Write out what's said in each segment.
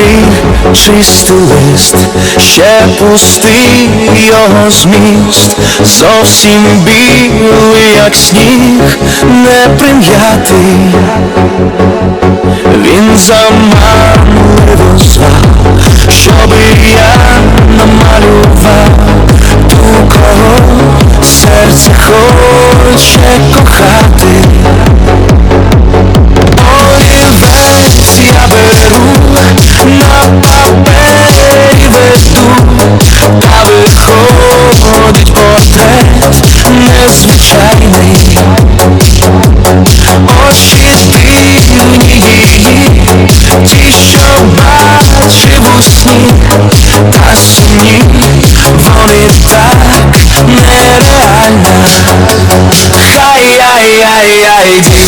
столі чистий лист, ще пустий його зміст, зовсім білий, як сніг, не прим'ятий. Він заманливо звав, щоби я намалював ту, кого серце хоче Хай-яй-яй-яй, дівчино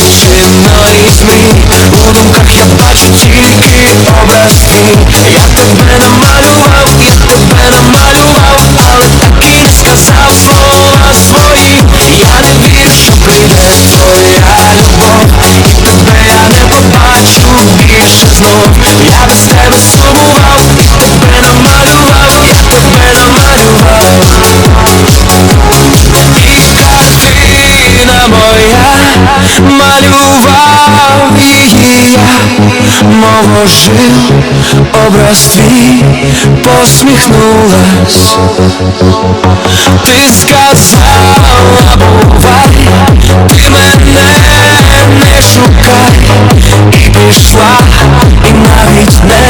малював її я, мов ожив образ твій посміхнулась. Ти сказала, бувай, ти мене не шукай, і пішла, і навіть не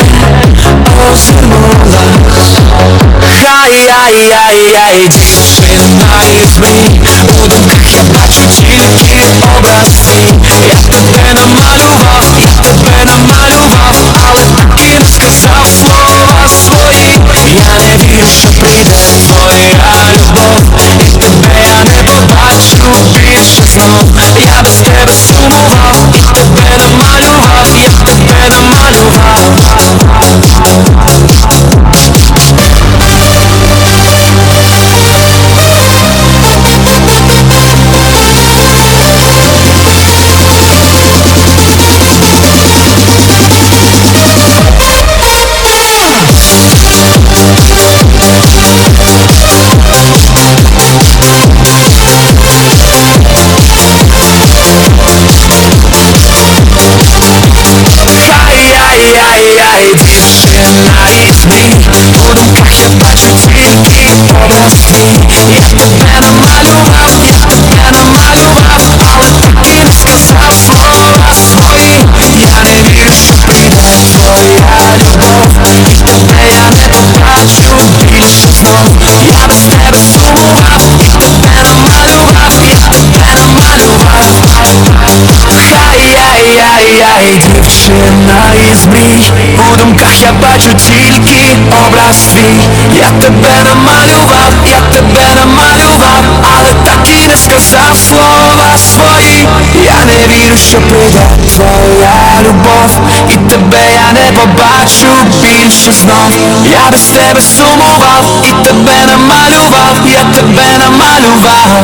озирнулась. Хай-яй-яй-яй, дівчина із мрій У думках я бачу тільки образ твій Хай-яй-яй-яй, дівчина із мрій. У думках я бачу тільки образ твій Я тебе намалював, я тебе намалював Але так і не сказав слова свої. Я не вірю, що прийде твоя любов І тебе я не побачу більше знов. Я без тебе сумував, і тебе намалював, я тебе намалював